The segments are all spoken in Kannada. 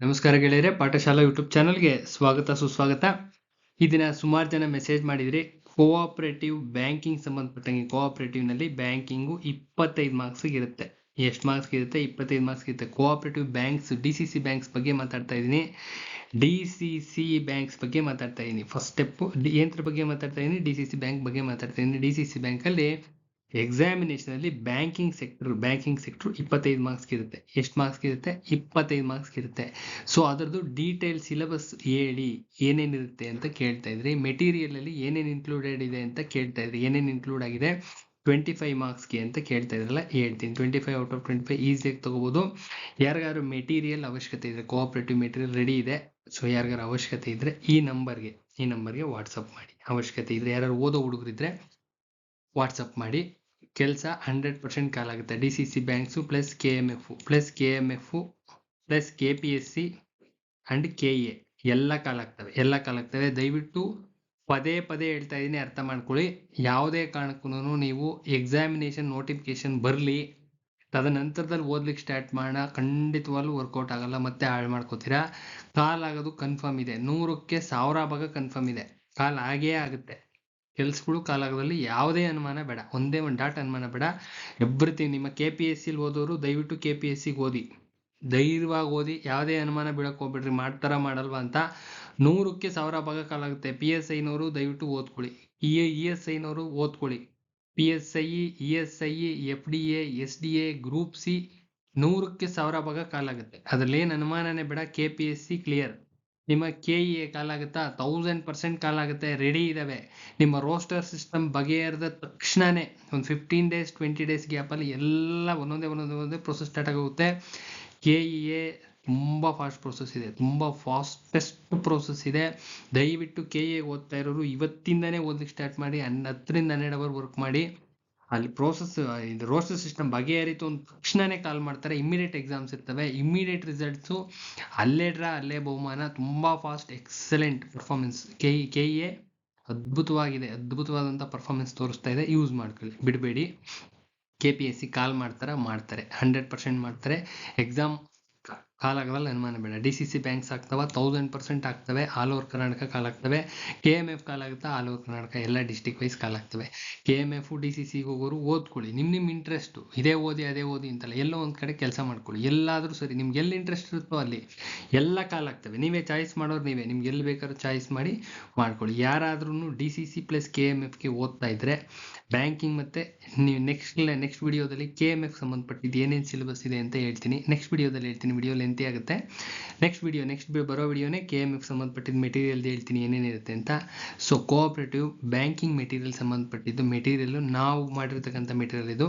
ನಮಸ್ಕಾರ ಗೆಳೆಯರೆ, ಪಾಠಶಾಲಾ ಯೂಟ್ಯೂಬ್ ಚಾನಲ್ಗೆ ಸ್ವಾಗತ, ಸುಸ್ವಾಗತ. ಈ ದಿನ ಸುಮಾರು ಜನ ಮೆಸೇಜ್ ಮಾಡಿದ್ರಿ ಕೋಆಪರೇಟಿವ್ ಬ್ಯಾಂಕಿಂಗ್ ಸಂಬಂಧಪಟ್ಟಂಗೆ ಕೋಆಪರೇಟಿವ್ನಲ್ಲಿ ಬ್ಯಾಂಕಿಂಗು ಇಪ್ಪತ್ತೈದು ಮಾರ್ಕ್ಸ್ಗೆ ಇರುತ್ತೆ. ಎಷ್ಟು ಮಾರ್ಕ್ಸ್ ಇರುತ್ತೆ? ಇಪ್ಪತ್ತೈದು ಮಾರ್ಕ್ಸ್ ಇರುತ್ತೆ. Cooperative banks D C C banks ಬಗ್ಗೆ ಮಾತಾಡ್ತಾ ಇದ್ದೀನಿ ಡಿ ಸಿ ಸಿ ಬ್ಯಾಂಕ್ಸ್ ಬಗ್ಗೆ ಮಾತಾಡ್ತಾ ಇದ್ದೀನಿ ಫಸ್ಟ್ ಸ್ಟೆಪ್ಪು ಡಿ ಬಗ್ಗೆ ಮಾತಾಡ್ತಾ ಇದ್ದೀನಿ ಡಿ ಸಿ ಸಿ ಬ್ಯಾಂಕ್ ಬಗ್ಗೆ ಮಾತಾಡ್ತಾ ಇದ್ದೀನಿ ಡಿ ಸಿ ಸಿ ಬ್ಯಾಂಕಲ್ಲಿ ಎಕ್ಸಾಮಿನೇಷನ್ ಅಲ್ಲಿ ಬ್ಯಾಂಕಿಂಗ್ ಸೆಕ್ಟರ್ ಬ್ಯಾಂಕಿಂಗ್ ಸೆಕ್ಟರ್ ಇಪ್ಪತ್ತೈದು ಮಾರ್ಕ್ಸ್ ಇರುತ್ತೆ ಎಷ್ಟು ಮಾರ್ಕ್ಸ್ ಇರುತ್ತೆ ಇಪ್ಪತ್ತೈದು ಮಾರ್ಕ್ಸ್ ಇರುತ್ತೆ ಸೊ ಅದರದ್ದು ಡೀಟೇಲ್ ಸಿಲೆಬಸ್ ಹೇಳಿ ಏನೇನಿರುತ್ತೆ ಅಂತ ಕೇಳ್ತಾ ಇದ್ರಿ. ಮೆಟೀರಿಯಲ್ ಅಲ್ಲಿ ಏನೇನು ಇನ್ಕ್ಲೂಡೆಡ್ ಇದೆ ಅಂತ ಕೇಳ್ತಾ ಇದ್ರಿ. ಏನೇನು ಇನ್ಕ್ಲೂಡ್ ಆಗಿದೆ? ಟ್ವೆಂಟಿ ಫೈವ್ ಮಾರ್ಕ್ಸ್ಗೆ ಅಂತ ಕೇಳ್ತಾ ಇದ್ರಲ್ಲ, ಹೇಳ್ತೀನಿ. Twenty five out of twenty five ಈಸಿಯಾಗಿ ತಗೋಬೋದು. ಯಾರಿಗಾದ್ರು ಮೆಟೀರಿಯಲ್ ಅವಶ್ಯಕತೆ ಇದೆ ಕೋಆಪರೇಟಿವ್ ಮೆಟೀರಿಯಲ್ ರೆಡಿ ಇದೆ. ಸೊ ಯಾರಿಗಾರು ಅವಶ್ಯಕತೆ ಇದ್ರೆ ಈ ನಂಬರ್ಗೆ ಈ ನಂಬರ್ಗೆ ವಾಟ್ಸಪ್ ಮಾಡಿ. ಅವಶ್ಯಕತೆ ಇದ್ರೆ ಯಾರು ಓದೋ ಹುಡುಗರಿದ್ರೆ ವಾಟ್ಸಪ್ ಮಾಡಿ. ಕೆಲಸ hundred percent ಕಾಲಾಗುತ್ತೆ D C C banks plus K M F plus K M F plus K P S C and K A ಎಲ್ಲ ಕಾಲಾಗ್ತವೆ ಎಲ್ಲ ಕಾಲಾಗ್ತವೆ ದಯವಿಟ್ಟು ಪದೇ ಪದೇ ಹೇಳ್ತಾ ಇದ್ದೀನಿ ಅರ್ಥ ಮಾಡ್ಕೊಳ್ಳಿ. ಯಾವುದೇ ಕಾರಣಕ್ಕೂ ನೀವು ಎಕ್ಸಾಮಿನೇಷನ್ ನೋಟಿಫಿಕೇಶನ್ ಬರಲಿ, ತದನಂತರದಲ್ಲಿ ಓದ್ಲಿಕ್ಕೆ ಸ್ಟಾರ್ಟ್ ಮಾಡೋಣ. ಖಂಡಿತವಾಗ್ಲೂ ವರ್ಕೌಟ್ ಆಗಲ್ಲ, ಮತ್ತೆ ಹಾಳು ಮಾಡ್ಕೋತೀರಾ? ಕಾಲ್ ಆಗೋದು ಕನ್ಫರ್ಮ್ ಇದೆ. ನೂರಕ್ಕೆ ಸಾವಿರ ಭಾಗ ಕನ್ಫರ್ಮ್ ಇದೆ. ಕಾಲ್ ಆಗೇ ಆಗುತ್ತೆ. ಕೆಲ್ಸಗಳು ಕಾಲಾಗದಲ್ಲಿ ಯಾವುದೇ ಅನುಮಾನ ಬೇಡ. ಒಂದೇ ಒಂದು ಡಾಟ್ ಅನುಮಾನ ಬೇಡ. ಎವ್ರಿಥಿಂಗ್ ನಿಮ್ಮ ಕೆ ಪಿ ಎಸ್ ಸಿಲಿ ಓದೋರು ದಯವಿಟ್ಟು ಕೆ ಪಿ ಎಸ್ ಸಿಗೆ ಓದಿ. ಧೈರ್ಯವಾಗಿ ಓದಿ. ಯಾವುದೇ ಅನುಮಾನ ಬೀಳಕ್ಕೆ ಹೋಗ್ಬೇಡ್ರಿ. ಮಾಡ್ತಾರ ಮಾಡಲ್ವಾ ಅಂತ ನೂರಕ್ಕೆ ಸಾವಿರ ಭಾಗ ಕಾಲಾಗುತ್ತೆ. ಪಿ ಎಸ್ ಐನವರು ದಯವಿಟ್ಟು ಓದ್ಕೊಳ್ಳಿ. ಇ ಇ ಎಸ್ ಐನವರು ಓದ್ಕೊಳ್ಳಿ. P S I E S I F D A S D A group C ನೂರಕ್ಕೆ ಸಾವಿರ ಭಾಗ ಕಾಲಾಗುತ್ತೆ. ಅದರಲ್ಲಿ ಏನು ಅನುಮಾನನೇ ಬೇಡ. K P S C clear ನಿಮ್ಮ ಕೆ ಇ ಎ ಕಾಲ್ ಆಗುತ್ತಾ ತೌಸಂಡ್ ಪರ್ಸೆಂಟ್ ಕಾಲಾಗುತ್ತೆ. ರೆಡಿ ಇದ್ದಾವೆ ನಿಮ್ಮ ರೋಸ್ಟರ್ ಸಿಸ್ಟಮ್ ಬಗೆಹರಿದ ತಕ್ಷಣನೇ ಒಂದು ಫಿಫ್ಟೀನ್ ಡೇಸ್ ಟ್ವೆಂಟಿ ಡೇಸ್ ಗ್ಯಾಪಲ್ಲಿ ಎಲ್ಲ ಒಂದೊಂದೇ ಒಂದೊಂದೇ ಒಂದೇ ಪ್ರೊಸೆಸ್ ಸ್ಟಾರ್ಟ್ ಆಗುತ್ತೆ ಕೆ ಇ ಎ ತುಂಬ ಫಾಸ್ಟ್ ಪ್ರೊಸೆಸ್ ಇದೆ. ತುಂಬ ಫಾಸ್ಟೆಸ್ಟ್ ಪ್ರೊಸೆಸ್ ಇದೆ. ದಯವಿಟ್ಟು ಕೆ ಎ ಓದ್ತಾ ಇರೋರು ಇವತ್ತಿಂದನೇ ಓದಲಿಕ್ಕೆ ಸ್ಟಾರ್ಟ್ ಮಾಡಿ ಹನ್ ಹತ್ತರಿಂದ ಹನ್ನೆರಡು ಅವರ್ ವರ್ಕ್ ಮಾಡಿ. ಅಲ್ಲಿ ಪ್ರೋಸೆಸ್ ಇದು ರೋಸ್ಟರ್ ಸಿಸ್ಟಮ್ ಬಗೆಹರಿತು ಒಂದು ತಕ್ಷಣನೇ ಕಾಲ್ ಮಾಡ್ತಾರೆ. ಇಮ್ಮಿಡಿಯೇಟ್ ಎಕ್ಸಾಮ್ಸ್ ಇರ್ತವೆ. ಇಮ್ಮಿಡಿಯೇಟ್ ರಿಸಲ್ಟ್ಸು ಅಲ್ಲೇ ಡ್ರಾ ಅಲ್ಲೇ ಬಹುಮಾನ. ತುಂಬ fast excellent performance K K A ಅದ್ಭುತವಾಗಿದೆ. ಅದ್ಭುತವಾದಂಥ ಪರ್ಫಾರ್ಮೆನ್ಸ್ ತೋರಿಸ್ತಾ ಇದೆ. ಯೂಸ್ ಮಾಡ್ಕೊಳ್ಳಿ. ಬಿಡಬೇಡಿ. K P S C call ಮಾಡ್ತಾರೆ? ಮಾಡ್ತಾರೆ. ಹಂಡ್ರೆಡ್ ಪರ್ಸೆಂಟ್ ಮಾಡ್ತಾರೆ. ಎಕ್ಸಾಮ್ ಕಾಲ್ ಆಗೋದಲ್ಲ ಅನುಮಾನ ಬೇಡ. ಡಿ ಸಿ ಸಿ ಬ್ಯಾಂಕ್ಸ್ ಆಗ್ತವೆ ತೌಸಂಡ್ ಪರ್ಸೆಂಟ್ ಆಗ್ತವೆ ಆಲ್ ಓವರ್ ಕರ್ನಾಟಕ ಕಾಲ್ ಆಗ್ತವೆ ಕೆ ಎಂ ಎಫ್ ಕಾಲ್ ಆಗುತ್ತಾ ಆಲ್ ಓವರ್ ಕರ್ನಾಟಕ ಎಲ್ಲ ಡಿಸ್ಟಿಕ್ ವೈಸ್ ಕಾಲ್ ಆಗ್ತವೆ K M F, D C ಸಿಗೆ ಹೋಗೋರು ಓದ್ಕೊಳ್ಳಿ. ನಿಮ್ಮ ನಿಮ್ಮ ಇಂಟ್ರೆಸ್ಟು ಇದೇ ಓದಿ, ಅದೇ ಓದಿ ಅಂತಲ್ಲ, ಎಲ್ಲೋ ಒಂದು ಕಡೆ ಕೆಲಸ ಮಾಡ್ಕೊಳ್ಳಿ. ಎಲ್ಲಾದರೂ ಸರಿ, ನಿಮ್ಗೆ ಎಲ್ಲಿ ಇಂಟ್ರೆಸ್ಟ್ ಇರುತ್ತೋ ಅಲ್ಲಿ, ಎಲ್ಲ ಕಾಲ್ ಆಗ್ತವೆ ನೀವೇ ಚಾಯ್ಸ್ ಮಾಡೋರು ನೀವೇ, ನಿಮ್ಗೆ ಎಲ್ಲಿ ಬೇಕಾದ್ರೂ ಚಾಯ್ಸ್ ಮಾಡಿ ಮಾಡ್ಕೊಳ್ಳಿ. ಯಾರಾದ್ರೂ D C C plus K M ಎಫ್ಗೆ ಓದ್ತಾ ಇದ್ರೆ ಬ್ಯಾಂಕಿಂಗ್ ಮತ್ತು ನೀವು ನೆಕ್ಸ್ಟ್ ನೆಕ್ಸ್ಟ್ ವಿಡಿಯೋದಲ್ಲಿ ಕೆ ಎಂ ಎಫ್ ಸಂಬಂಧಪಟ್ಟಿದ್ದು ಏನೇನು ಸಿಲೆಬಸ್ ಇದೆ ಅಂತ ಹೇಳ್ತೀನಿ. ನೆಕ್ಸ್ಟ್ ವಿಡಿಯೋದಲ್ಲಿ ಹೇಳ್ತೀನಿ. ವಿಡಿಯೋ ಲೆಂತಿ ಆಗುತ್ತೆ. ನೆಕ್ಸ್ಟ್ ವಿಡಿಯೋ ನೆಕ್ಸ್ಟ್ ಬರೋ ವಿಡಿಯೋನೇ ಕೆ ಎಂ ಎಫ್ ಸಂಬಂಧಪಟ್ಟಿದ್ದು ಮೆಟೀರಿಯಲ್ ಹೇಳ್ತೀನಿ ಏನೇನಿರುತ್ತೆ ಅಂತ. ಸೊ ಕೋಆಪರೇಟಿವ್ ಬ್ಯಾಂಕಿಂಗ್ ಮೆಟೀರಿಯಲ್ ಸಂಬಂಧಪಟ್ಟಿದ್ದು ಮೆಟೀರಿಯಲ್ಲು ನಾವು ಮಾಡಿರ್ತಕ್ಕಂಥ ಮೆಟೀರಿಯಲ್ ಇದು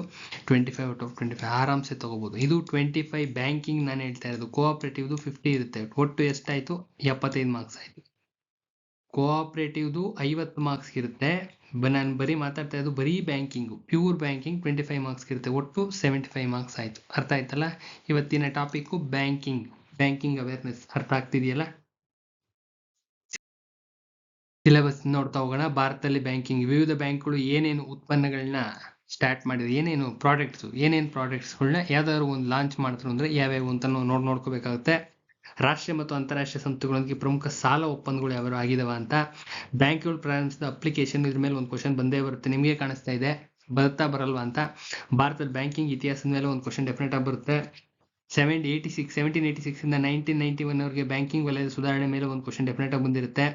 twenty five out of twenty five ಆರಾಮ್ಸೆ ತೊಗೋಬೋದು. ಇದು ಟ್ವೆಂಟಿ ಫೈವ್ ಬ್ಯಾಂಕಿಂಗ್ ನಾನು ಹೇಳ್ತಾ ಇರೋದು. ಕೋಆಪರೇಟಿವ್ದು ಫಿಫ್ಟಿ ಇರುತ್ತೆ. ಒಟ್ಟು ಎಷ್ಟಾಯಿತು? ಎಪ್ಪತ್ತೈದು ಮಾರ್ಕ್ಸ್ ಆಯಿತು. ಕೋಆಪರೇಟಿವ್ದು ಐವತ್ತು ಮಾರ್ಕ್ಸ್ ಇರುತ್ತೆ. ನಾನು ಬರೀ ಮಾತಾಡ್ತಾ ಇರೋದು ಬರೀ banking pure banking twenty five marks ಇರುತ್ತೆ ಒಟ್ಟು ಸೆವೆಂಟಿ ಫೈವ್ ಮಾರ್ಕ್ಸ್ ಆಯಿತು. ಅರ್ಥ ಆಯ್ತಲ್ಲ? ಇವತ್ತಿನ ಟಾಪಿಕ್ಕು ಬ್ಯಾಂಕಿಂಗ್ ಬ್ಯಾಂಕಿಂಗ್ ಅವೇರ್ನೆಸ್ ಅರ್ಥ ಆಗ್ತಿದೆಯಲ್ಲ? ಸಿಲೆಬಸ್ ನೋಡ್ತಾ ಹೋಗೋಣ. ಭಾರತದಲ್ಲಿ ಬ್ಯಾಂಕಿಂಗ್ ವಿವಿಧ ಬ್ಯಾಂಕ್ಗಳು ಏನೇನು ಉತ್ಪನ್ನಗಳನ್ನ ಸ್ಟಾರ್ಟ್ ಮಾಡಿದ್ರು ಏನೇನು ಪ್ರಾಡಕ್ಟ್ಸು ಏನೇನು ಪ್ರಾಡಕ್ಟ್ಸ್ಗಳನ್ನ ಯಾವ್ದಾದ್ರು ಒಂದು ಲಾಂಚ್ ಮಾಡ್ತಾರೆ ಅಂದರೆ ಯಾವ್ಯಾವ ಅಂತ ನೋಡಿ ನೋಡ್ಕೋಬೇಕಾಗುತ್ತೆ. ರಾಷ್ಟ್ರೀಯ ಮತ್ತು ಅಂತಾರಾಷ್ಟ್ರೀಯ ಸಂಸ್ಥೆಗಳೊಂದಿಗೆ ಪ್ರಮುಖ ಸಾಲ ಒಪ್ಪಂದಗಳು ಯಾವ್ಯಾವ ಆಗಿದಾವ ಅಂತ ಬ್ಯಾಂಕ್ಗಳು ಪ್ರಾರಂಭಿಸಿದ ಅಪ್ಲಿಕೇಶನ್ ಇದ್ರ ಮೇಲೆ ಒಂದು ಕ್ವಶನ್ ಬಂದೇ ಬರುತ್ತೆ. ನಿಮಗೆ ಕಾಣಿಸ್ತಾ ಇದೆ? ಬರುತ್ತಾ ಬರಲ್ವಾ ಅಂತ? ಭಾರತದ ಬ್ಯಾಂಕಿಂಗ್ ಇತಿಹಾಸದ ಮೇಲೆ ಒಂದು ಕ್ವಶನ್ ಡೆಫಿನೆಟ್ ಆಗಿ ಬರುತ್ತೆ. Seven eighty six seventeen eighty six ಇಂದ ನೈನ್ಟೀನ್ ನೈನ್ಟಿ ಒನ್ ಅವರಿಗೆ ಬ್ಯಾಂಕಿಂಗ್ ವಲಯದ ಸುಧಾರಣೆ ಮೇಲೆ ಒಂದು ಕ್ವಶನ್ ಡೆಫಿನೆಟ್ ಆಗಿ ಬಂದಿರುತ್ತೆ.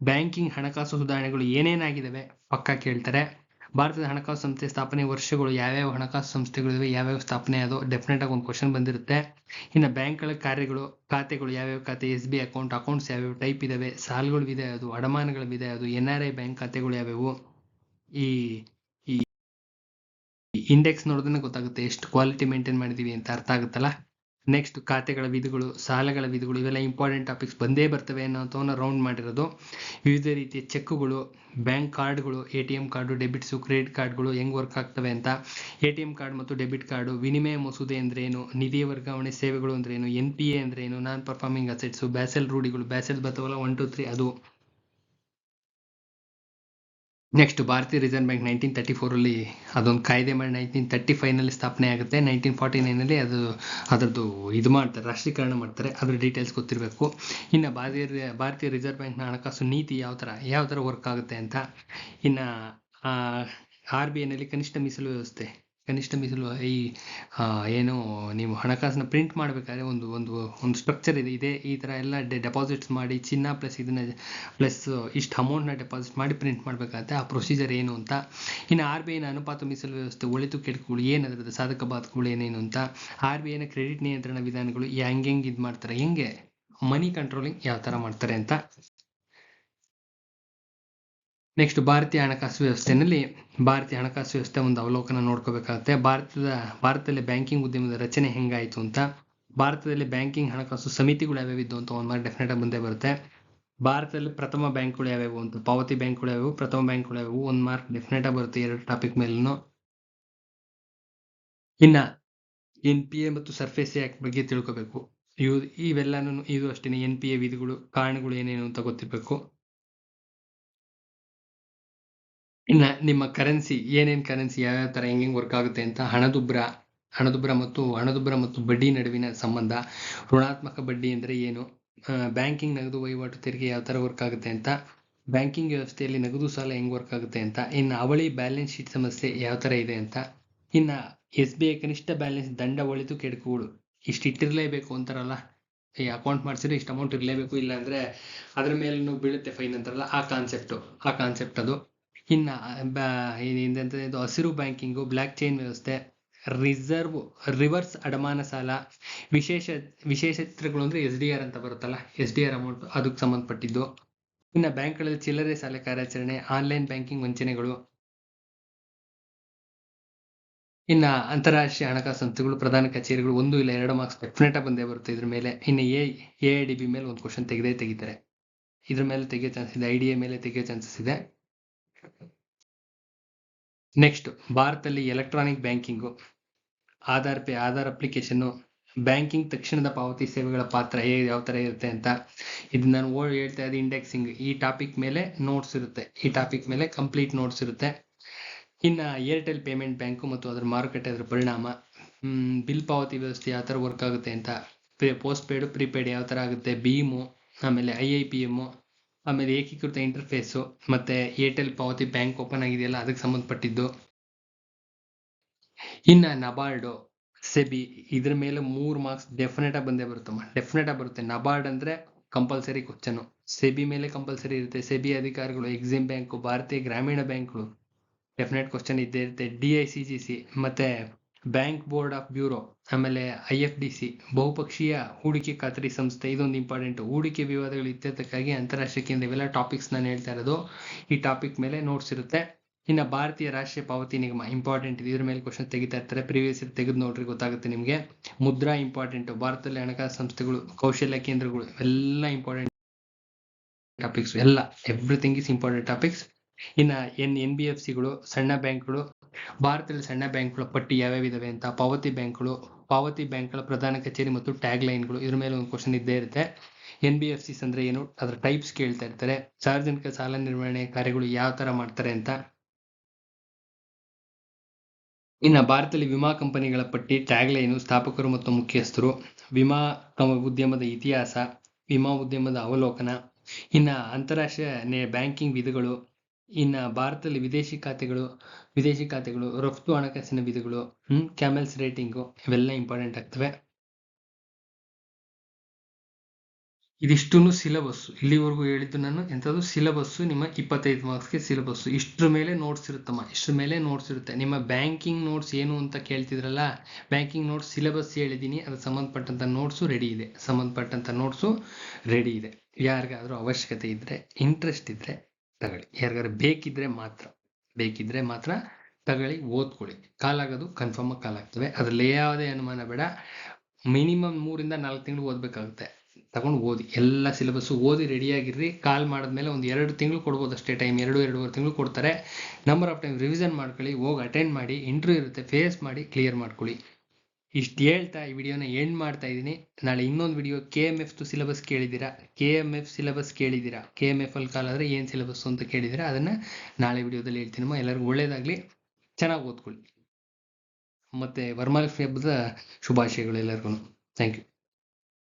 ಬ್ಯಾಂಕಿಂಗ್ ಹಣಕಾಸು ಸುಧಾರಣೆಗಳು ಏನೇನಾಗಿದ್ದಾವೆ ಪಕ್ಕಾ ಕೇಳ್ತಾರೆ. ಭಾರತದ ಹಣಕಾಸು ಸಂಸ್ಥೆ ಸ್ಥಾಪನೆ ವರ್ಷಗಳು ಯಾವ್ಯಾವ ಹಣಕಾಸು ಸಂಸ್ಥೆಗಳಿವೆ, ಯಾವ್ಯಾವ ಸ್ಥಾಪನೆ ಅದು ಡೆಫಿನೆಟ್ ಆಗಿ ಒಂದು ಕ್ವಶನ್ ಬಂದಿರುತ್ತೆ. ಇನ್ನು ಬ್ಯಾಂಕ್ಗಳ ಕಾರ್ಯಗಳು, ಖಾತೆಗಳು ಯಾವ್ಯಾವ ಖಾತೆ? ಎಸ್ ಬಿ ಅಕೌಂಟ್, ಅಕೌಂಟ್ಸ್ ಯಾವ್ಯಾವ ಟೈಪ್ ಇದಾವೆ? ಸಾಲಗಳು ಇದೆ, ಅದು ಅಡಮಾನಗಳಿದೆ ಅದು ಎನ್ ಆರ್ ಐ ಬ್ಯಾಂಕ್ ಖಾತೆಗಳು ಯಾವ್ಯಾವು? ಈ ಈ ಇಂಡೆಕ್ಸ್ ನೋಡೋದನ್ನ ಗೊತ್ತಾಗುತ್ತೆ. ಎಷ್ಟು ಕ್ವಾಲಿಟಿ ಮೇಂಟೈನ್ ಮಾಡಿದೀವಿ ಅಂತ ಅರ್ಥ ಆಗುತ್ತಲ್ಲ? ನೆಕ್ಸ್ಟ್ ಖಾತೆಗಳ ವಿಧಗಳು, ಸಾಲಗಳ ವಿಧಗಳು, ಇವೆಲ್ಲ ಇಂಪಾರ್ಟೆಂಟ್ ಟಾಪಿಕ್ಸ್ ಬಂದೇ ಬರ್ತವೆ ಅನ್ನೋಂಥವನ್ನ ರೌಂಡ್ ಮಾಡಿರೋದು. ವಿವಿಧ ರೀತಿಯ ಚೆಕ್ಗಳು ಬ್ಯಾಂಕ್ ಕಾರ್ಡ್ಗಳು A T M card debits credit ಕಾರ್ಡ್ಗಳು ಹೆಂಗ್ ವರ್ಕ್ ಆಗ್ತವೆ ಅಂತ. ಎ ಟಿ ಎಂ ಕಾರ್ಡ್ ಮತ್ತು ಡೆಬಿಟ್ ಕಾರ್ಡು ವಿನಿಮಯ ಮಸೂದೆ ಏನು, ನಿಧಿ ವರ್ಗಾವಣೆ ಸೇವೆಗಳು ಅಂದ್ರೇನು ಎನ್ ಪಿ ಎ ಅಂದ್ರೇನು ನಾನ್ ಪರ್ಫಾರ್ಮಿಂಗ್ ಅಸೆಟ್ಸು ಬ್ಯಾಸೆಲ್ ರೂಢಿಗಳು ಬ್ಯಾಸೆಲ್ ಬರ್ತವಲ್ಲ ಒನ್ ಟು ತ್ರೀ ಅದು. ನೆಕ್ಸ್ಟ್ ಭಾರತೀಯ ರಿಸರ್ವ್ ಬ್ಯಾಂಕ್ ನೈನ್ಟೀನ್ ತರ್ಟಿ ಫೋರಲ್ಲಿ ಅದೊಂದು ಕಾಯ್ದೆ ಮಾಡಿ ನೈನ್ಟೀನ್ ತರ್ಟಿ ಫೈವ್ನಲ್ಲಿ ಸ್ಥಾಪನೆ ಆಗುತ್ತೆ. ನೈನ್ಟೀನ್ ಫಾರ್ಟಿ ನೈನಲ್ಲಿ ಅದು ಅದರದ್ದು ಇದು ಮಾಡ್ತಾರೆ, ರಾಷ್ಟ್ರೀಕರಣ ಮಾಡ್ತಾರೆ. ಅದ್ರ ಡೀಟೇಲ್ಸ್ ಗೊತ್ತಿರಬೇಕು. ಇನ್ನು ಭಾರತೀಯ ಭಾರತೀಯ ರಿಸರ್ವ್ ಬ್ಯಾಂಕ್ನ ಹಣಕಾಸು ನೀತಿ ಯಾವ ಥರ ಯಾವ ಥರ ವರ್ಕ್ ಆಗುತ್ತೆ ಅಂತ ಇನ್ನು ಆರ್ ಬಿ ಐನಲ್ಲಿ ಕನಿಷ್ಠ ಮೀಸಲು ವ್ಯವಸ್ಥೆ. ಕನಿಷ್ಠ ಮೀಸಲು, ಈ ಏನು, ನೀವು ಹಣಕಾಸನ್ನ ಪ್ರಿಂಟ್ ಮಾಡಬೇಕಾದ್ರೆ ಒಂದು ಒಂದು ಒಂದು ಸ್ಟ್ರಕ್ಚರ್ ಇದೆ. ಇದೆ, ಈ ಥರ ಎಲ್ಲ ಡೆಪಾಸಿಟ್ಸ್ ಮಾಡಿ, ಚಿನ್ನ ಪ್ಲಸ್ ಇದನ್ನ ಪ್ಲಸ್ ಇಷ್ಟು ಅಮೌಂಟ್ನ ಡೆಪಾಸಿಟ್ ಮಾಡಿ ಪ್ರಿಂಟ್ ಮಾಡಬೇಕಾಗತ್ತೆ ಆ ಪ್ರೊಸೀಜರ್ ಏನು ಅಂತ. ಇನ್ನು ಆರ್ ಬಿ ಐನ ಅನುಪಾತ ಮೀಸಲು ವ್ಯವಸ್ಥೆ ಒಳಿತು ಕೆಡುಕುಗಳು ಏನು ಅದರದ್ದು ಸಾಧಕ ಬಾಧಕಗಳು ಏನೇನು ಅಂತ. ಆರ್ ಬಿ ಐನ ಕ್ರೆಡಿಟ್ ನಿಯಂತ್ರಣ ವಿಧಾನಗಳು ಹೆಂಗೆ ಹೆಂಗೆ ಇದು ಮಾಡ್ತಾರೆ, ಹೆಂಗೆ? ಮನಿ ಕಂಟ್ರೋಲಿಂಗ್ ಯಾವ ಥರ ಮಾಡ್ತಾರೆ ಅಂತ. ನೆಕ್ಸ್ಟ್ ಭಾರತೀಯ ಹಣಕಾಸು ವ್ಯವಸ್ಥೆಯಲ್ಲಿ ಭಾರತೀಯ ಹಣಕಾಸು ವ್ಯವಸ್ಥೆ ಒಂದು ಅವಲೋಕನ ನೋಡ್ಕೋಬೇಕಾಗುತ್ತೆ. ಭಾರತದ, ಭಾರತದಲ್ಲಿ ಬ್ಯಾಂಕಿಂಗ್ ಉದ್ಯಮದ ರಚನೆ ಹೆಂಗಾಯಿತು ಅಂತ. ಭಾರತದಲ್ಲಿ ಬ್ಯಾಂಕಿಂಗ್ ಹಣಕಾಸು ಸಮಿತಿಗಳು ಯಾವ್ಯಾವಿದ್ದು ಅಂತ ಒಂದು ಡೆಫಿನೆಟ್ ಆಗಿ ಮುಂದೆ ಬರುತ್ತೆ. ಭಾರತದಲ್ಲಿ ಪ್ರಥಮ ಬ್ಯಾಂಕ್ಗಳು ಯಾವ್ಯಾವು ಅಂತ. ಪಾವತಿ ಬ್ಯಾಂಕ್ಗಳು ಯಾವ್ಯಾವು, ಪ್ರಥಮ ಬ್ಯಾಂಕ್ಗಳು ಯಾವ್ಯಾವು ಒಂದು ಮಾರ್ಕ್ ಡೆಫಿನೆಟ್ ಆಗಿ ಬರುತ್ತೆ ಎರಡು ಟಾಪಿಕ್ ಮೇಲೂ ಇನ್ನ ಎನ್ ಪಿ ಎ ಮತ್ತು ಸರ್ಫೇಸ್ ಆಕ್ಟ್ ಬಗ್ಗೆ ತಿಳ್ಕೋಬೇಕು. ಇವು ಇವೆಲ್ಲನೂ ಇದು ಅಷ್ಟೇ ಎನ್ ಪಿ ಎ ವಿಧಿಗಳು, ಕಾರಣಗಳು ಏನೇನು ಅಂತ ಗೊತ್ತಿರಬೇಕು. ಇನ್ನ ನಿಮ್ಮ ಕರೆನ್ಸಿ ಏನೇನ್ ಕರೆನ್ಸಿ ಯಾವ್ಯಾವ ತರ ಹೆಂಗೆ ವರ್ಕ್ ಆಗುತ್ತೆ ಅಂತ ಹಣದುಬ್ಬರ ಹಣದುಬ್ಬರ ಮತ್ತು ಹಣದುಬ್ಬರ ಮತ್ತು ಬಡ್ಡಿ ನಡುವಿನ ಸಂಬಂಧ, ಋಣಾತ್ಮಕ ಬಡ್ಡಿ ಅಂದ್ರೆ ಏನು ಬ್ಯಾಂಕಿಂಗ್ ನಗದು ವಹಿವಾಟು ತೆರಿಗೆ ಯಾವ ತರ ವರ್ಕ್ ಆಗುತ್ತೆ ಅಂತ ಬ್ಯಾಂಕಿಂಗ್ ವ್ಯವಸ್ಥೆಯಲ್ಲಿ ನಗದು ಸಾಲ ಹೆಂಗ್ ವರ್ಕ್ ಆಗುತ್ತೆ ಅಂತ, ಇನ್ನು ಅವಳಿ ಬ್ಯಾಲೆನ್ಸ್ ಶೀಟ್ ಸಮಸ್ಯೆ ಯಾವ ತರ ಇದೆ ಅಂತ, ಇನ್ನ ಎಸ್ ಬಿ ಐ ಕನಿಷ್ಠ ಬ್ಯಾಲೆನ್ಸ್ ದಂಡ ಒಳಿತು ಕೆಡುಕುಗಳು ಇಷ್ಟು ಇಟ್ಟಿರಲೇಬೇಕು ಅಂತಾರಲ್ಲ, ಈ ಅಕೌಂಟ್ ಮಾಡಿಸಿದ್ರೆ ಇಷ್ಟು ಅಮೌಂಟ್ ಇರಲೇಬೇಕು ಇಲ್ಲ ಅಂದ್ರೆ ಅದ್ರ ಮೇಲೂ ಬೀಳುತ್ತೆ ಫೈನ್ ಅಂತಾರಲ್ಲ, ಆ ಕಾನ್ಸೆಪ್ಟು ಆ ಕಾನ್ಸೆಪ್ಟ್ ಅದು. ಇನ್ನ ಇದ್- ಹಸಿರು ಬ್ಯಾಂಕಿಂಗು, ಬ್ಲಾಕ್ ಚೈನ್ ವ್ಯವಸ್ಥೆ, ರಿಸರ್ವ್, ರಿವರ್ಸ್ ಅಡಮಾನ ಸಾಲ ವಿಶೇಷ ವಿಶೇಷ ಚಿತ್ರಗಳು ಅಂದ್ರೆ ಎಸ್ ಡಿ ಆರ್ ಅಂತ ಬರುತ್ತಲ್ಲ, ಎಸ್ ಡಿ ಆರ್ ಅಮೌಂಟ್ ಅದಕ್ಕೆ ಸಂಬಂಧಪಟ್ಟಿದ್ದು. ಇನ್ನ ಬ್ಯಾಂಕ್ಗಳಲ್ಲಿ ಚಿಲ್ಲರೆ ಸಾಲ ಕಾರ್ಯಾಚರಣೆ, ಆನ್ಲೈನ್ ಬ್ಯಾಂಕಿಂಗ್ ವಂಚನೆಗಳು. ಇನ್ನ ಅಂತಾರಾಷ್ಟ್ರೀಯ ಹಣಕಾಸು ಸಂಸ್ಥೆಗಳು, ಪ್ರಧಾನ ಕಚೇರಿಗಳು, ಒಂದು ಇಲ್ಲ ಎರಡು ಮಾರ್ಕ್ಸ್ ಡೆಫಿನೆಟ್ ಬಂದೇ ಬರುತ್ತೆ ಇದ್ರ ಮೇಲೆ. ಇನ್ನು A A, I, D, B ಮೇಲೆ ಒಂದು ಕ್ವಶನ್ ತೆಗೆದೇ ತೆಗಿತಾರೆ. ಇದ್ರ ಮೇಲೆ ತೆಗಿಯೋ ಚಾನ್ಸ್ ಇದೆ, ಐ, ಡಿ, ಎ ಮೇಲೆ ತೆಗಿಯೋ ಚಾನ್ಸಸ್ ಇದೆ. ನೆಕ್ಸ್ಟ್ ಭಾರತದಲ್ಲಿ electronic banking Aadhaar pay, Aadhaar application banking ತಕ್ಷಣದ ಪಾವತಿ ಸೇವೆಗಳ ಪಾತ್ರ ಹೇಗೆ, ಯಾವ ಥರ ಇರುತ್ತೆ ಅಂತ ಇದು ನಾನು ಓ- ಹೇಳ್ತಾ ಇದ್ದೆ ಇಂಡೆಕ್ಸಿಂಗ್ ಈ ಟಾಪಿಕ್ ಮೇಲೆ ನೋಟ್ಸ್ ಇರುತ್ತೆ. ಈ ಟಾಪಿಕ್ ಮೇಲೆ ಕಂಪ್ಲೀಟ್ ನೋಟ್ಸ್ ಇರುತ್ತೆ. ಇನ್ನ ಏರ್ಟೆಲ್ ಪೇಮೆಂಟ್ ಬ್ಯಾಂಕು ಮತ್ತು ಅದರ ಮಾರುಕಟ್ಟೆ ಅದರ ಪರಿಣಾಮ ಬಿಲ್ ಪಾವತಿ ವ್ಯವಸ್ಥೆ ಯಾವ ಥರ ವರ್ಕ್ ಆಗುತ್ತೆ ಅಂತ ಪೋಸ್ಟ್ ಪೇಡ್ ಪ್ರೀಪೇಯ್ಡ್ ಯಾವ ಥರ ಆಗುತ್ತೆ ಬೀಮು ಆಮೇಲೆ ಐ ಐ ಪಿ ಎಂ ಆಮೇಲೆ ಏಕೀಕೃತ ಇಂಟರ್ಫೇಸು ಮತ್ತೆ ಏರ್ಟೆಲ್ ಪಾವತಿ ಬ್ಯಾಂಕ್ ಓಪನ್ ಆಗಿದೆಯಲ್ಲ, ಅದಕ್ಕೆ ಸಂಬಂಧಪಟ್ಟಿದ್ದು. ಇನ್ನ ನಬಾರ್ಡು ಸೆಬಿ ಇದ್ರ ಮೇಲೆ ಮೂರು ಮಾರ್ಕ್ಸ್ ಡೆಫಿನೆಟ್ ಆಗಿ ಬಂದೇ ಬರುತ್ತಮ್ಮ ಡೆಫಿನೆಟ್ ಆಗಿ ಬರುತ್ತೆ. ನಬಾರ್ಡ್ ಅಂದ್ರೆ ಕಂಪಲ್ಸರಿ ಕ್ವಶನ್ ಸೆಬಿ ಮೇಲೆ ಕಂಪಲ್ಸರಿ ಇರುತ್ತೆ. ಸೆಬಿ ಅಧಿಕಾರಿಗಳು ಎಕ್ಸಿಮ್ ಬ್ಯಾಂಕು ಭಾರತೀಯ ಗ್ರಾಮೀಣ ಬ್ಯಾಂಕ್ಗಳು ಡೆಫಿನೆಟ್ ಕ್ವಶನ್ ಇದ್ದೇ ಇರುತ್ತೆ. D I C G C ಮತ್ತೆ ಬ್ಯಾಂಕ್ ಬೋರ್ಡ್ ಆಫ್ ಬ್ಯೂರೋ ಆಮೇಲೆ ಐ ಎಫ್ ಡಿ ಸಿ, ಬಹುಪಕ್ಷೀಯ ಹೂಡಿಕೆ ಖಾತರಿ ಸಂಸ್ಥೆ, ಇದೊಂದು ಇಂಪಾರ್ಟೆಂಟ್ ಹೂಡಿಕೆ ವಿವಾದಗಳು ಇತ್ಯರ್ಥಕ್ಕಾಗಿ ಅಂತಾರಾಷ್ಟ್ರೀಯ ಕೇಂದ್ರ ಇವೆಲ್ಲ ಟಾಪಿಕ್ಸ್ ನಾನು ಹೇಳ್ತಾ ಇರೋದು. ಈ ಟಾಪಿಕ್ ಮೇಲೆ ನೋಟ್ಸ್ ಇರುತ್ತೆ. ಇನ್ನು ಭಾರತೀಯ ರಾಷ್ಟ್ರೀಯ ಪಾವತಿ ನಿಗಮ ಇಂಪಾರ್ಟೆಂಟ್ ಇದ್ರ ಮೇಲೆ ಕ್ವಶನ್ ತೆಗಿತಾ ಇರ್ತಾರೆ. ಪ್ರೀವಿಯಸ್ ತೆಗೆದು ನೋಡ್ರಿ, ಗೊತ್ತಾಗುತ್ತೆ ನಿಮಗೆ. ಮುದ್ರಾ ಇಂಪಾರ್ಟೆಂಟ್ ಭಾರತದಲ್ಲಿ ಹಣಕಾಸು ಸಂಸ್ಥೆಗಳು, ಕೌಶಲ್ಯ ಕೇಂದ್ರಗಳು, ಎಲ್ಲ ಇಂಪಾರ್ಟೆಂಟ್ ಟಾಪಿಕ್ಸ್ ಎಲ್ಲ ಎವ್ರಿಥಿಂಗ್ ಇಸ್ ಇಂಪಾರ್ಟೆಂಟ್ ಟಾಪಿಕ್ಸ್ ಇನ್ನ ಎನ್ ಎನ್ ಬಿ ಎಫ್ ಸಿಗಳು ಸಣ್ಣ ಬ್ಯಾಂಕ್ಗಳು ಭಾರತದಲ್ಲಿ ಸಣ್ಣ ಬ್ಯಾಂಕ್ಗಳ, ಪಟ್ಟಿ ಯಾವ್ಯಾವ ಇದಾವೆ ಅಂತ, ಪಾವತಿ ಬ್ಯಾಂಕ್ಗಳು, ಪಾವತಿ ಬ್ಯಾಂಕ್ಗಳ ಪ್ರಧಾನ ಕಚೇರಿ ಮತ್ತು ಟ್ಯಾಗ್ ಲೈನ್ಗಳು, ಇದ್ರ ಮೇಲೆ ಒಂದು ಕ್ವಶನ್ ಇದ್ದೇ ಇರುತ್ತೆ. ಎನ್ ಬಿ ಎಫ್ ಸಿಸ್ ಅಂದ್ರೆ ಏನು? ಅದರ ಟೈಪ್ಸ್ ಕೇಳ್ತಾ ಇರ್ತಾರೆ. ಸಾರ್ವಜನಿಕ ಸಾಲ ನಿರ್ವಹಣೆ ಕಾರ್ಯಗಳು ಯಾವ ತರ ಮಾಡ್ತಾರೆ ಅಂತ. ಇನ್ನ ಭಾರತದಲ್ಲಿ ವಿಮಾ ಕಂಪನಿಗಳ ಪಟ್ಟಿ, ಟ್ಯಾಗ್ ಲೈನು, ಸ್ಥಾಪಕರು ಮತ್ತು ಮುಖ್ಯಸ್ಥರು, ವಿಮಾ ಉದ್ಯಮದ ಇತಿಹಾಸ, ವಿಮಾ ಉದ್ಯಮದ ಅವಲೋಕನ, ಇನ್ನ ಅಂತಾರಾಷ್ಟ್ರೀಯ ಬ್ಯಾಂಕಿಂಗ್ ವಿಧಗಳು ಇನ್ನ ಭಾರತದಲ್ಲಿ ವಿದೇಶಿ ಖಾತೆಗಳು ವಿದೇಶಿ ಖಾತೆಗಳು, ರಫ್ತು ಹಣಕಾಸಿನ ವಿಧಗಳು, ಹ್ಮ್, ಕ್ಯಾಮೆಲ್ಸ್ ರೇಟಿಂಗು ಇವೆಲ್ಲ ಇಂಪಾರ್ಟೆಂಟ್ ಆಗ್ತವೆ. ಇದಿಷ್ಟು ಸಿಲಬಸ್ ಇಲ್ಲಿವರೆಗೂ ಹೇಳಿದ್ದು ನಾನು ಎಂಥದ್ದು? ಸಿಲಬಸ್ ನಿಮ್ಮ ಇಪ್ಪತ್ತೈದು ಮಾರ್ಕ್ಸ್ಗೆ ಸಿಲಬಸ್ ಇಷ್ಟರ ಮೇಲೆ ನೋಟ್ಸ್ ಇರುತ್ತಮ್ಮ. ಇಷ್ಟರ ಮೇಲೆ ನೋಟ್ಸ್ ಇರುತ್ತೆ. ನಿಮ್ಮ ಬ್ಯಾಂಕಿಂಗ್ ನೋಟ್ಸ್ ಏನು ಅಂತ ಕೇಳ್ತಿದ್ರಲ್ಲ ಬ್ಯಾಂಕಿಂಗ್ ನೋಟ್ಸ್ ಸಿಲಬಸ್ ಹೇಳಿದ್ದೀನಿ. ಅದಕ್ಕೆ ಸಂಬಂಧಪಟ್ಟಂತ ನೋಟ್ಸು ರೆಡಿ ಇದೆ. ಸಂಬಂಧಪಟ್ಟಂತ ನೋಟ್ಸು ರೆಡಿ ಇದೆ. ಯಾರಿಗಾದ್ರೂ ಅವಶ್ಯಕತೆ ಇದ್ದರೆ ಇಂಟ್ರೆಸ್ಟ್ ಇದ್ರೆ ತಗೊಳ್ಳಿ. ಯಾರಿಗಾದ್ರು ಬೇಕಿದ್ರೆ ಮಾತ್ರ ಬೇಕಿದ್ರೆ ಮಾತ್ರ ತಗೊಳ್ಳಿ, ಓದ್ಕೊಳ್ಳಿ. ಕಾಲಾಗೋದು ಕನ್ಫರ್ಮ್ ಆಗಿ ಕಾಲಾಗ್ತವೆ ಅದ್ರಲ್ಲಿ ಯಾವುದೇ ಅನುಮಾನ ಬೇಡ. ಮಿನಿಮಮ್ ಮೂರಿಂದ ನಾಲ್ಕು ತಿಂಗಳು ಓದ್ಬೇಕಾಗುತ್ತೆ. ತಗೊಂಡು ಓದಿ. ಎಲ್ಲ ಸಿಲೆಬಸ್ಸು ಓದಿ ರೆಡಿಯಾಗಿರ್ರಿ ಕಾಲ್ ಮಾಡಿದ್ಮೇಲೆ ಒಂದು ಎರಡು ತಿಂಗಳು ಕೊಡ್ಬೋದು ಅಷ್ಟೇ ಟೈಮ್ ಎರಡು, ಎರಡೂವರೆ ತಿಂಗಳು ಕೊಡ್ತಾರೆ. ನಂಬರ್ ಆಫ್ ಟೈಮ್ ರಿವಿಷನ್ ಮಾಡ್ಕೊಳ್ಳಿ. ಹೋಗಿ ಅಟೆಂಡ್ ಮಾಡಿ. ಇಂಟರ್ವ್ಯೂ ಇರುತ್ತೆ. ಫೇಸ್ ಮಾಡಿ ಕ್ಲಿಯರ್ ಮಾಡ್ಕೊಳ್ಳಿ. ಇಷ್ಟು ಹೇಳ್ತಾ ಈ ವಿಡಿಯೋನ ಎಂಡ್ ಮಾಡ್ತಾ ಇದ್ದೀನಿ. ನಾಳೆ ಇನ್ನೊಂದು ವಿಡಿಯೋ ಕೆ ಎಂ ಎಫ್ದು ಸಿಲೆಬಸ್ ಕೇಳಿದ್ದೀರಾ? ಕೆ ಎಂ ಎಫ್ ಸಿಲೆಬಸ್ ಕೇಳಿದ್ದೀರಾ? ಕೆ ಎಂ ಎಫ್ ಅಲ್ಲಿ ಕಾಲಾದರೆ ಏನು ಸಿಲೆಬಸ್ ಅಂತ ಕೇಳಿದ್ದೀರಾ? ಅದನ್ನು ನಾಳೆ ವಿಡಿಯೋದಲ್ಲಿ ಹೇಳ್ತೀನಮ್ಮ ಎಲ್ಲರಿಗೂ ಒಳ್ಳೇದಾಗಲಿ. ಚೆನ್ನಾಗಿ ಓದ್ಕೊಳ್ಳಿ. ಮತ್ತು ವರ್ಮಾಲಕ್ಷ್ಮಿ ಹಬ್ಬದ ಶುಭಾಶಯಗಳು ಎಲ್ಲರಿಗೂ. Thank you